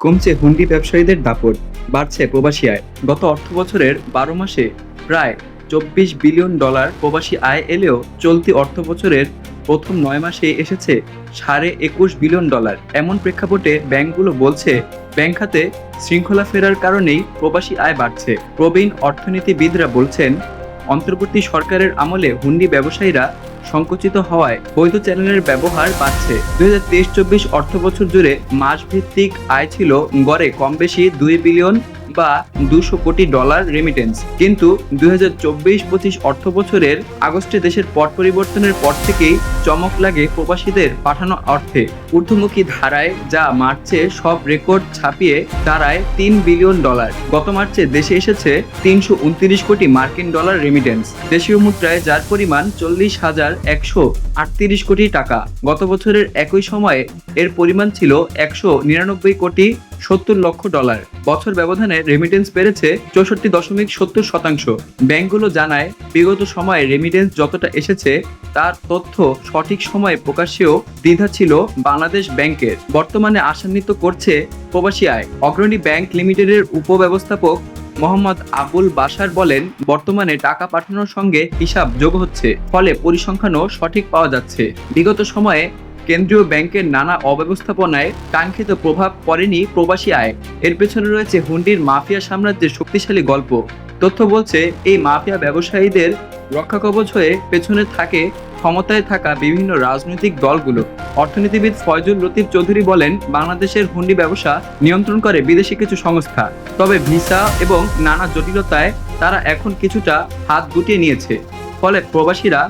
কমছে হুন্ডি ব্যবসায়ীদের দাপট, বাড়ছে প্রবাসী আয়। গত অর্থ বছরের বারো মাসে প্রায় চব্বিশ বিলিয়ন ডলার প্রবাসী আয় এলেও চলতি অর্থ বছরের প্রথম নয় মাসে এসেছে সাড়ে একুশ বিলিয়ন ডলার। এমন প্রেক্ষাপটে ব্যাংকগুলো বলছে, ব্যাংক খাতে শৃঙ্খলা ফেরার কারণেই প্রবাসী আয় বাড়ছে। প্রবীণ অর্থনীতিবিদরা বলছেন, অন্তর্বর্তী সরকারের আমলে হুন্ডি ব্যবসায়ীরা সংকুচিত হওয়ায় বৈধ চ্যানেলের ব্যবহার বাড়ছে। দুই হাজার তেইশ চব্বিশ অর্থ বছর জুড়ে মাসভিত্তিক আয় ছিল গড়ে কম বেশি দুই বিলিয়ন বা দুশো কোটি ডলার রেমিটেন্স কিন্তু দুই হাজার চব্বিশ অর্থ বছরের আগস্টে দেশের পট পরিবর্তনের পর থেকেই চমক লাগে প্রবাসীদের পাঠানো অর্থে। ঊর্ধ্বমুখী ধারায় যা মার্চে সব রেকর্ড ছাপিয়ে দাঁড়ায় তিন বিলিয়ন ডলার। গত মার্চে দেশে এসেছে তিনশো উনত্রিশ কোটি মার্কিন ডলার রেমিটেন্স দেশীয় মুদ্রায় যার পরিমাণ চল্লিশ হাজার একশো আটত্রিশ কোটি টাকা। গত বছরের একই সময়ে এর পরিমাণ ছিল একশো নিরানব্বই কোটি সত্তর লক্ষ ডলার। বছর ব্যবধানে রেমিটেন্স বেড়েছে চৌষট্টি দশমিক সত্তর শতাংশ। ব্যাংকগুলো জানায়, বিগত সময়ে রেমিটেন্স যতটা এসেছে, তার তথ্য সঠিক সময়ে প্রকাশেও দ্বিধা ছিল বাংলাদেশ ব্যাংকের। বর্তমানে আশান্বিত করছে প্রবাসী আয়। অগ্রণী ব্যাংক লিমিটেডের উপব্যবস্থাপক মোহাম্মদ আবুল বাশার বলেন, বর্তমানে টাকা পাঠানোর সঙ্গে হিসাব যোগ হচ্ছে, ফলে পরিসংখ্যানও সঠিক পাওয়া যাচ্ছে। বিগত সময়ে কেন্দ্রীয় ব্যাংকের নানা অব্যবস্থাপনায় কাঙ্ক্ষিত প্রভাব পড়েনি প্রবাসী আয়। এর পেছনে রয়েছে হুন্ডির মাফিয়া সাম্রাজ্যের শক্তিশালী গল্প। তথ্য বলছে, এই মাফিয়া ব্যবসায়ীদের রক্ষাকবচ হয়ে পেছনে থাকে ক্ষমতায় থাকা বিভিন্ন রাজনৈতিক দলগুলো, অর্থনীতিবিদ ফয়জুল লতিফ চৌধুরী বলেন, বাংলাদেশের হুন্ডি ব্যবসা নিয়ন্ত্রণ করে বিদেশি কিছু সংস্থা, তবে ভিসা এবং নানা জটিলতায় তারা এখন কিছুটা হাত গুটিয়ে নিয়েছে। ফলে প্রবাসীরা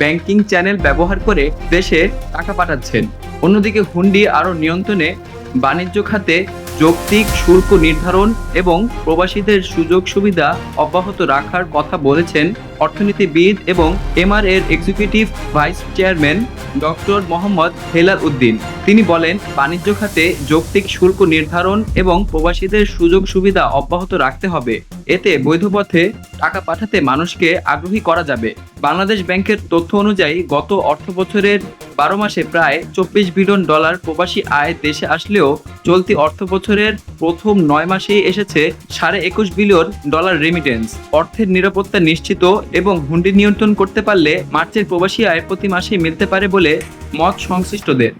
ব্যাংকিং চ্যানেল ব্যবহার করে দেশে টাকা পাঠাচ্ছেন। অন্যদিকে হুন্ডি আরও নিয়ন্ত্রণে বাণিজ্য খাতে যৌক্তিক শুল্ক নির্ধারণ এবং প্রবাসীদের সুযোগ সুবিধা অব্যাহত রাখার কথা বলেছেন অর্থনীতিবিদ এবং এমআরএর executive vice chairman doctor Mohammad Helal Uddin. তিনি বলেন, বাণিজ্য খাতে যৌক্তিক শুল্ক নির্ধারণ এবং প্রবাসীদের সুযোগ সুবিধা অব্যাহত রাখতে হবে। এতে বৈধ পথে টাকা পাঠাতে মানুষকে আগ্রহী করা যাবে। বাংলাদেশ ব্যাংকের তথ্য অনুযায়ী, গত অর্থ বছরের বারো মাসে প্রায় চব্বিশ বিলিয়ন ডলার প্রবাসী আয় দেশে আসলেও চলতি অর্থ বছরের প্রথম নয় মাসেই এসেছে সাড়ে একুশ বিলিয়ন ডলার রেমিটেন্স অর্থের নিরাপত্তা নিশ্চিত এবং হুন্ডি নিয়ন্ত্রণ করতে পারলে মার্চের প্রবাসী আয় প্রতি মাসেই মিলতে পারে বলে মত সংশ্লিষ্টদের।